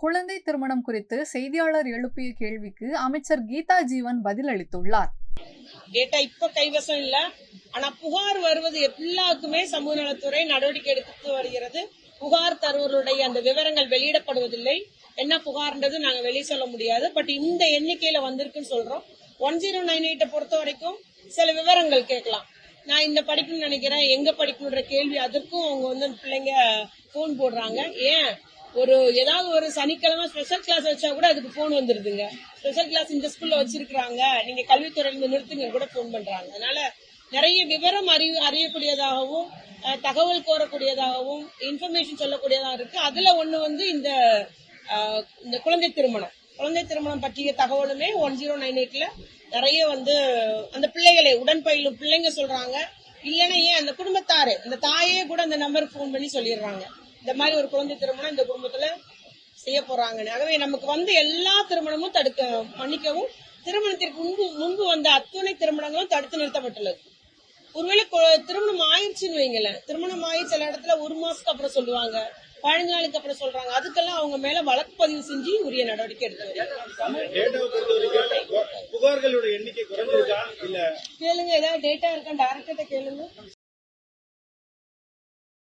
குழந்தை திருமணம் குறித்து செய்தியாளர் எழுப்பிய கேள்விக்கு அமைச்சர் கீதா ஜீவன் பதிலளித்துள்ளார். டேட்டா இப்ப கைவசம் இல்ல. ஆனா புகார் வருவது எல்லாருக்குமே சமூக நலத்துறை நடவடிக்கை எடுத்து வருகிறது. புகார் தருவருடைய அந்த விவரங்கள் வெளியிடப்படுவதில்லை. என்ன புகார்ன்றது நாங்க வெளியே சொல்ல முடியாது. பட் இந்த எண்ணிக்கையில வந்திருக்குன்னு சொல்றோம். ஒன் ஜீரோ நைன் எயிட்ட பொறுத்த வரைக்கும் சில விவரங்கள் கேட்கலாம். நான் இந்த படிக்கணும்னு நினைக்கிறேன். எங்க படிக்கணுன்ற கேள்வி அதற்கும் அவங்க வந்து அந்த பிள்ளைங்க போன் போடுறாங்க. ஏன்? ஒரு ஏதாவது ஒரு சனிக்கிழமை ஸ்பெஷல் கிளாஸ் வச்சா கூட அதுக்கு போன் வந்துருதுங்க. ஸ்பெஷல் கிளாஸ் இந்த ஸ்கூல்ல வச்சிருக்காங்க நீங்க கல்வித்துறையில இருந்து நிறுத்துங்க கூட போன் பண்றாங்க. அதனால நிறைய விவரம் அறிவு அறியக்கூடியதாகவும் தகவல் கோரக்கூடியதாகவும் இன்ஃபர்மேஷன் சொல்லக்கூடியதாக இருக்கு. அதுல ஒண்ணு வந்து இந்த இந்த குழந்தை திருமணம். குழந்தை திருமணம் பற்றிய தகவலுமே ஒன் ஜீரோ நைன் எயிட்ல நிறைய வந்து அந்த பிள்ளைகளை உடன் பயிலும் பிள்ளைங்க சொல்றாங்க. இல்லைன்னா ஏன் அந்த குடும்பத்தாரு அந்த தாயே கூட அந்த நம்பருக்கு ஃபோன் பண்ணி சொல்லிடுறாங்க. இந்த மாதிரி ஒரு குழந்தை திருமணம் இந்த குடும்பத்துல செய்ய போறாங்கன்னு. ஆகவே நமக்கு வந்து எல்லா திருமணமும் தடுக்க மன்னிக்கவும் திருமணத்திற்கு முன்பு முன்பு வந்த அத்துணை திருமணங்களும் தடுத்து நிறுத்தப்பட்டுள்ளது. ஒருவேளை திருமணம் ஆயிடுச்சுன்னு வைங்களேன். திருமணம் ஆயிடுச்சு சில இடத்துல ஒரு மாசத்துக்கு அப்புறம் சொல்லுவாங்க. பதினஞ்சு நாளுக்கு அப்புறம் சொல்றாங்க. அதுக்கெல்லாம் அவங்க மேல வழக்கு பதிவு செஞ்சு உரிய நடவடிக்கை எடுத்து எண்ணிக்கை கேளுங்க ஏதாவது டேட்டா இருக்கா? டேரக்டர்கிட்ட கேளுங்க.